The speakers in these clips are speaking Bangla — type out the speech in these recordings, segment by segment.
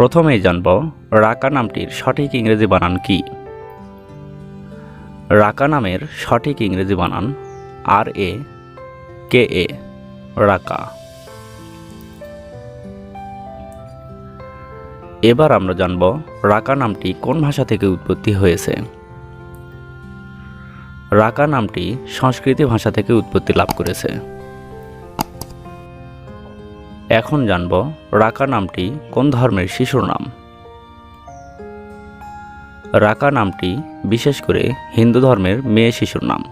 প্রথমেই জানব, রাকা নামটির সঠিক ইংরেজি বানান কি? রাকা নামের সঠিক ইংরেজি বানান আর এ কে এ রাকা। এবার আমরা জানব, রাকা নামটি কোন ভাষা থেকে উৎপত্তি হয়েছে? রাকা নামটি সংস্কৃতি ভাষা থেকে উৎপত্তি লাভ করেছে। এখন জানব রাকা নামটি কোন ধর্মের শিশুর নাম। রাকা নামটি বিশেষ করে হিন্দু ধর্মের মেয়ে শিশুর নাম,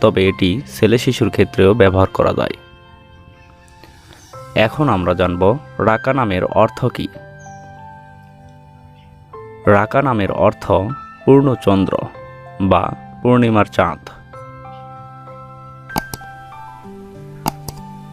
তবে এটি ছেলে শিশুর ক্ষেত্রেও ব্যবহার করা যায়। এখন আমরা জানব রাকা নামের অর্থ কী। রাকা নামের অর্থ পূর্ণচন্দ্র বা পূর্ণিমার চাঁদ।